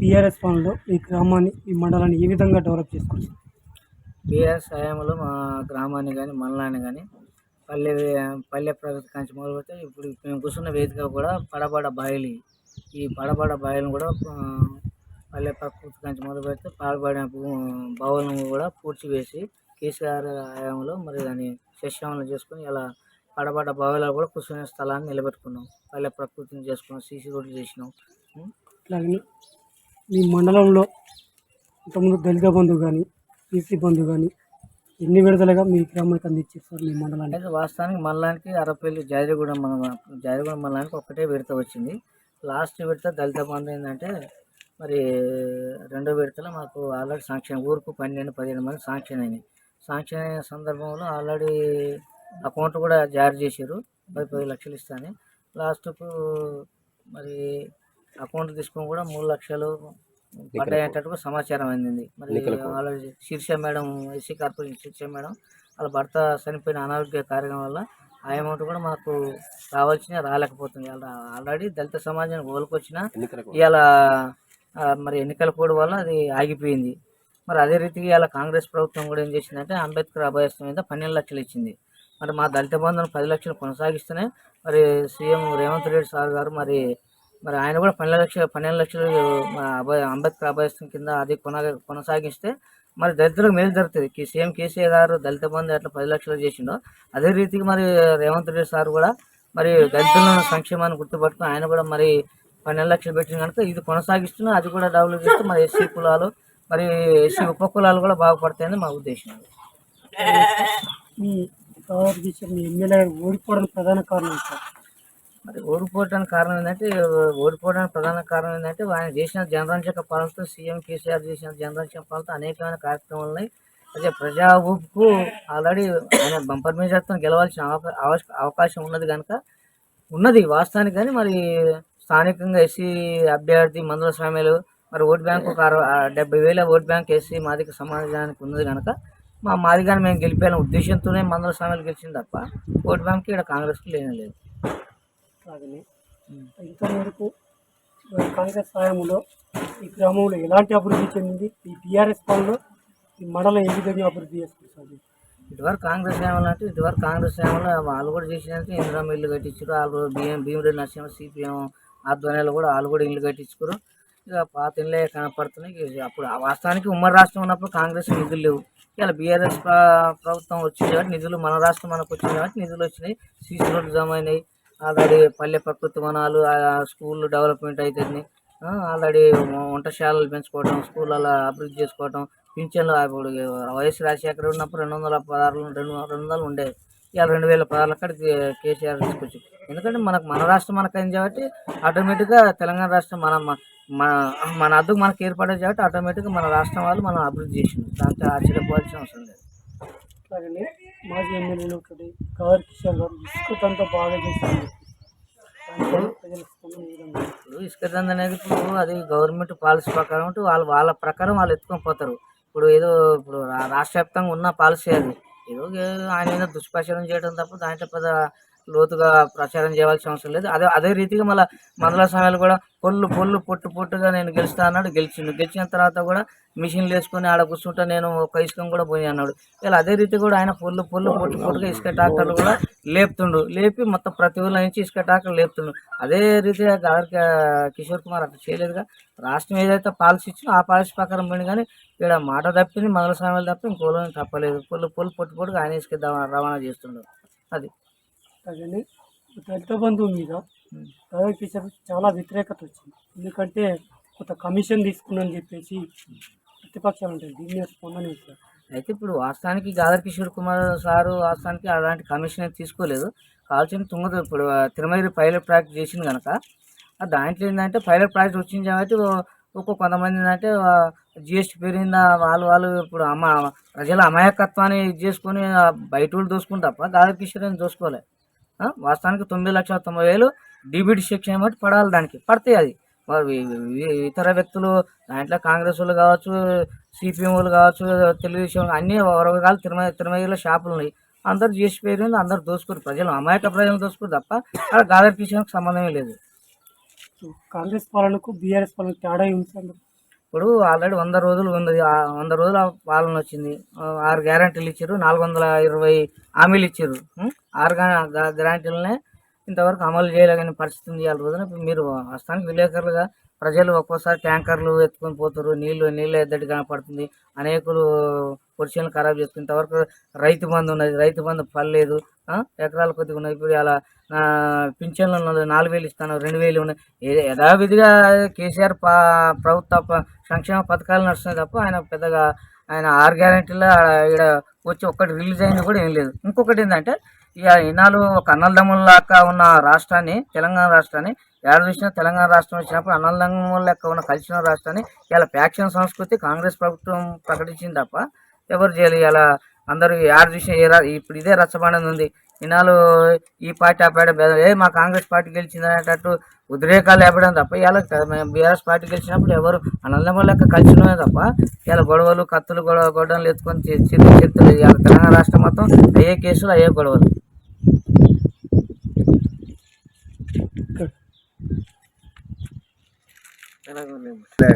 PRS పనులు ఈ గ్రామాన్ని ఈ మండలాన్ని ఏ విధంగా డెవలప్ చేసుకోవచ్చు బీఆర్ఎస్ హయాంలో మా గ్రామాన్ని కానీ మండలాన్ని కానీ పల్లె పల్లె ప్రగతి కంచి మొదలుపెడితే ఇప్పుడు మేము కూర్చున్న వేదిక కూడా పడబడ బాయిలు. ఈ పడబడ బాయిలను కూడా పల్లె ప్రకృతి కంచి మొదలు పెడితే పాడబడిన బావులను కూడా పూడ్చివేసి కేసీఆర్ హయాంలో మరి దాన్ని శస్యమనం చేసుకుని ఇలా పడబడ్డ బావిలో కూడా కూర్చునే స్థలాన్ని నిలబెట్టుకున్నాం. పల్లె ప్రకృతిని చేసుకున్నాం సీసీ రోడ్లు చేసినాం. ఉం? అట్లాగే మీ మండలంలో ఇంతకుముందు దళిత బంధు కానీ బీసీ బంధు కానీ ఎన్ని విడతలుగా మీ గ్రామానికి అందించారు సార్ మీ మండలానికి? అయితే వాస్తవానికి మండలానికి అరపల్లి జాజిగూడెం మన జాజిగూడెం మండలానికి ఒకటే విడత వచ్చింది. లాస్ట్ విడత దళిత బంధు ఏంటంటే మరి రెండో విడతలో మాకు ఆల్రెడీ శాంక్షన్ ఊరుకు పన్నెండు పదిహేను మంది శాంక్షన్ అయినాయి. శాంక్షన్ అయిన సందర్భంలో ఆల్రెడీ అకౌంట్ కూడా జారీ చేశారు. పది పది లక్షలు ఇస్తాను లాస్ట్కు మరి అకౌంట్ తీసుకొని కూడా మూడు లక్షలు పడ్డాయంటట్టు సమాచారం అందింది. మరి already Sheersha madam SC corporation Sheersha madam వాళ్ళ భర్త చనిపోయిన అనారోగ్య కార్యం వల్ల ఆ అమౌంట్ కూడా మాకు రావాల్సిన రాలేకపోతుంది. ఆల్రెడీ దళిత సమాజానికి కోలుకొచ్చిన ఇవాళ మరి ఎన్నికల కోడ్ వల్ల అది ఆగిపోయింది. మరి అదే రీతిగా ఇవాళ కాంగ్రెస్ ప్రభుత్వం కూడా ఏం చేసిందంటే అంబేద్కర్ అభయస్థం మీద పన్నెండు లక్షలు ఇచ్చింది. మరి మా దళిత బంధువులు పది లక్షలు కొనసాగిస్తూనే మరి సీఎం రేవంత్ రెడ్డి సార్ గారు మరి మరి ఆయన కూడా పన్నెండు లక్షలు పన్నెండు లక్షలు అభయ అంబేద్కర్ అభయస్థం కింద అది కొన కొనసాగిస్తే మరి దళితులకు మేలు జరుగుతుంది? కి- సీఎం కేసీఆర్ గారు దళిత బంధు అట్లా పది లక్షలు చేసిండో అదే రీతికి మరి రేవంత్ రెడ్డి సార్ కూడా మరి దళితుల సంక్షేమాన్ని గుర్తుపట్టుకుని ఆయన కూడా మరి పన్నెండు లక్షలు పెట్టిన కనుక ఇది కొనసాగిస్తున్నా అది కూడా డెవలప్ చేస్తే మరి ఎస్సీ కులాలు మరి ఎస్సీ ఉప కులాలు కూడా బాగుపడతాయని మా ఉద్దేశం. మీ ఎమ్మెల్యే ప్రధాన కారణం సార్? మరి ఓడిపోవడానికి కారణం ఏంటంటే ఓడిపోవడానికి ప్రధాన కారణం ఏంటంటే ఆయన చేసిన జనరంజక పాలనతో సీఎం కేసీఆర్ చేసిన జనరంజక పాలనతో అనేకమైన కార్యక్రమాలు ఉన్నాయి అదే ప్రజా ఊపుకు ఆల్రెడీ ఆయన బంపర్ మేజర్తో గెలవాల్సిన అవకాశం ఉన్నది కనుక ఉన్నది వాస్తవానికి కానీ మరి స్థానికంగా ఎస్సీ అభ్యర్థి మందుల స్వామిలు మరి ఓటు బ్యాంకు ఒక అరవై డెబ్బై వేల ఓటు బ్యాంక్ ఎస్సీ మాదిక సమాజానికి ఉన్నది కనుక మా మాదిగాని మేము గెలిపాలని ఉద్దేశంతోనే మందుల స్వామిలు గెలిచింది తప్ప ఓటు బ్యాంక్ ఇక్కడ కాంగ్రెస్కి లేనే లేదు. అలాగనే ఇంతవరకు కాంగ్రెస్ సాయంలో ఈ గ్రామంలో ఎలాంటి అభివృద్ధి చెందింది? ఈ టీఆర్ఎస్ పనులు ఈ మండలం ఏ విధంగా అభివృద్ధి చేసుకుంటుంది? ఇటువరకు కాంగ్రెస్ సేవలు అంటే ఇటువరకు కాంగ్రెస్ సేవలు వాళ్ళు కూడా చేసినట్టు ఇందిరా ఇల్లు కట్టించారు వాళ్ళు బియ్యం భీమరెడ్డి నరసింహ సిపిఎం ఆధ్వర్యంలో కూడా వాళ్ళు కూడా ఇల్లు కట్టించుకోరు. ఇక పాత ఇళ్ళే కనపడుతున్నాయి. అప్పుడు ఆ వాస్తవానికి ఉమ్మడి రాష్ట్రం ఉన్నప్పుడు కాంగ్రెస్ నిధులు లేవు. ఇలా బీఆర్ఎస్ ప్రభుత్వం వచ్చింది కాబట్టి నిధులు మన రాష్ట్రం మనకు వచ్చింది కాబట్టి నిధులు వచ్చినాయి. సీసీ రోడ్లు జమ అయినాయి. ఆల్రెడీ పల్లె ప్రకృతి వనాలు ఆ స్కూల్ డెవలప్మెంట్ అవుతుంది ఆల్రెడీ వంటశాలలు పెంచుకోవడం స్కూళ్ళలో అభివృద్ధి చేసుకోవడం పింఛన్లు ఇప్పుడు వైఎస్ రాజశేఖర్ ఉన్నప్పుడు రెండు వందల పదహారు రెండు రెండు వందలు ఉండేవి. ఇవాళ రెండు వేల పదహారు అక్కడికి కేసీఆర్ తీసుకొచ్చి ఎందుకంటే మనకు మన రాష్ట్రం మనకు అయింది కాబట్టి ఆటోమేటిక్గా తెలంగాణ రాష్ట్రం మన మన మన అద్దుకు మనకు ఏర్పడేది కాబట్టి ఆటోమేటిక్గా మన రాష్ట్రం వాళ్ళు మనం అభివృద్ధి చేసింది. దాంతో ఆశ్చర్యపోవాల్సిన అవసరం లేదు. మాజీ ఎమ్మెల్యేలు ఒకటి గౌర్ కిషోర్ గారు ఇసుకతంతా బాగా చేసింది? ఇప్పుడు ఇసుక దంద అనేది ఇప్పుడు అది గవర్నమెంట్ పాలసీ ప్రకారం ఉంటే వాళ్ళు వాళ్ళ ప్రకారం వాళ్ళు ఎత్తుకొని పోతారు. ఇప్పుడు ఏదో ఇప్పుడు రాష్ట్ర వ్యాప్తంగా ఉన్న పాలసీ అది. ఏదో ఆయన మీద దుష్ప్రచారం చేయడం తప్ప దాంట్లో పెద్ద లోతుగా ప్రచారం చేయవలసిన అవసరం లేదు. అదే అదే రీతిగా మళ్ళీ మందల సమయాలు కూడా పొల్లు పొల్లు పొట్టు పొట్టుగా నేను గెలుస్తా అన్నాడు గెలిచిండు. గెలిచిన తర్వాత కూడా మిషన్లు వేసుకొని ఆడ కూర్చుంటే నేను ఒక ఇసుకం కూడా పోయి అన్నాడు. ఇలా అదే రీతి కూడా ఆయన పొల్లు పొల్లు పొట్టు పొట్టుగా ఇసుక ట్రాక్టర్లు కూడా లేపుతుండు. లేపి మొత్తం ప్రతి ఊళ్ళ నుంచి ఇసుక ట్రాక్టర్లు లేపుతుండు. అదే రీతిగా గారికి కిషోర్ కుమార్ అట్లా చేయలేదుగా. రాష్ట్రం ఏదైతే పాలసీ ఇచ్చిందో ఆ పాలసీ ప్రకారం పోయింది కానీ ఇక్కడ మాట తప్పింది మంగళ స్వామిలు తప్ప ఇంకోలో తప్పలేదు. పొల్లు పొల్లు పొట్టు పొట్టుగా ఆయన ఇసుక రవాణా చేస్తుండు. అది. అలాగనే దళిత బంధువు మీద గౌరవ కిషోర్ చాలా వ్యతిరేకత వచ్చింది. ఎందుకంటే కొంత కమిషన్ తీసుకున్నాను చెప్పేసి ప్రతిపక్షాలు ఉంటాయి దీని మీద స్పందన? అయితే ఇప్పుడు వాస్తవానికి గాదర్ కిషోర్ కుమార్ సారు వాస్తవానికి అలాంటి కమిషన్ తీసుకోలేదు. కావాల్సిన తుంగ ఇప్పుడు తిరుమల పైలట్ ప్రాజెక్ట్ చేసింది కనుక దాంట్లో ఏంటంటే పైలట్ ప్రాజెక్ట్ వచ్చింది కాబట్టి ఒక్కో కొంతమంది ఏంటంటే జిఎస్టీ పెరిగిందా వాళ్ళు వాళ్ళు ఇప్పుడు అమ్మ ప్రజల అమాయకత్వాన్ని ఇది చేసుకొని బయట వాళ్ళు దోసుకుని తప్ప గాదర్ కిషోర్ అని దోసుకోలే. ఆ, వాస్తవానికి తొమ్మిది లక్షల తొంభై వేలు డీబీటీ శిక్ష బట్టి పడాలి దానికి. పడతాయి అది. ఇతర వ్యక్తులు దాంట్లో కాంగ్రెస్ వాళ్ళు కావచ్చు సిపిఎం వాళ్ళు కావచ్చు తెలుగుదేశం అన్ని వర్గాలు తిరుమల తిరుమలలో షాపులు ఉన్నాయి. అందరు చేసి పేరు అందరు దోసుకురు ప్రజలు అమాయక ప్రజలు దోసుకురు తప్ప అక్కడ గాదర్ కిషన్కి సంబంధమే లేదు. కాంగ్రెస్ పాలనకు బీఆర్ఎస్ పాలనకు తేడా ఉంది ఇప్పుడు ఆల్రెడీ వంద రోజులు ఉంది ఆ వంద రోజుల పాలన వచ్చింది. ఆరు గ్యారంటీలు ఇచ్చారు. నాలుగు వందల ఇరవై హామీలు ఇచ్చారు. ఆరు గ్యారంటీలనే ఇంతవరకు అమలు చేయలేని పరిస్థితి ఉంది ఇవాళ రోజున. మీరు వస్తానికి విలేకరులుగా ప్రజలు ఒక్కోసారి ట్యాంకర్లు ఎత్తుకొని పోతారు నీళ్ళు నీళ్ళ ఎద్దడి కనపడుతుంది. అనేకులు పొడిషన్లు ఖరాబ్ చేసుకుని ఇంతవరకు రైతు బంధు ఉన్నది. రైతు బంధు పర్లేదు ఎకరాల కొద్దిగా ఉన్నది ఇప్పుడు అలా పింఛన్లు ఉన్నది నాలుగు వేలు ఇస్తాను రెండు వేలు ఉన్నాయి. యథావిధిగా కేసీఆర్ పా ప్రభుత్వ ప- సంక్షేమ పథకాలు నడుస్తున్నాయి తప్ప ఆయన పెద్దగా ఆయన ఆరు గ్యారెంటీలో ఇక్కడ వచ్చి ఒక్కటి రిలీజ్ అయింది కూడా ఏం లేదు. ఇంకొకటి ఏంటంటే ఇక ఈనాడు ఒక అన్నదమ్ముల్లాగా ఉన్న రాష్ట్రాన్ని తెలంగాణ రాష్ట్రాన్ని ఏడ చూసినా తెలంగాణ రాష్ట్రం వచ్చినప్పుడు అన్నదమ్ముల లెక్క ఉన్న కలిసిన రాష్ట్రాన్ని ఇలా ఫ్యాక్షన్ సంస్కృతి కాంగ్రెస్ ప్రభుత్వం ప్రకటించింది తప్ప ఎవరు చేయలేదు. ఇలా అందరూ యాడ చూసినా ఏ రా- ఇప్పుడు ఇదే రచ్చబండది ఉంది. ఈనాడు ఈ పార్టీ ఆ పార్టీ భేదం ఏ మా కాంగ్రెస్ పార్టీ గెలిచింది అనేటట్టు ఉద్రేకాలు లేపడం తప్ప ఇలా బీఆర్ఎస్ పార్టీ గెలిచినప్పుడు ఎవరు అన్నదమ్ముల లెక్క కలిసినమే తప్ప ఇలా గొడవలు కత్తులు గొడవ గొడవలు ఎత్తుకొని చిత్తు చిత్తులు ఇలా తెలంగాణ రాష్ట్రం మొత్తం అయ్యే కేసులు అయ్యే గొడవలు. ఇక్కడ తెలంగాణ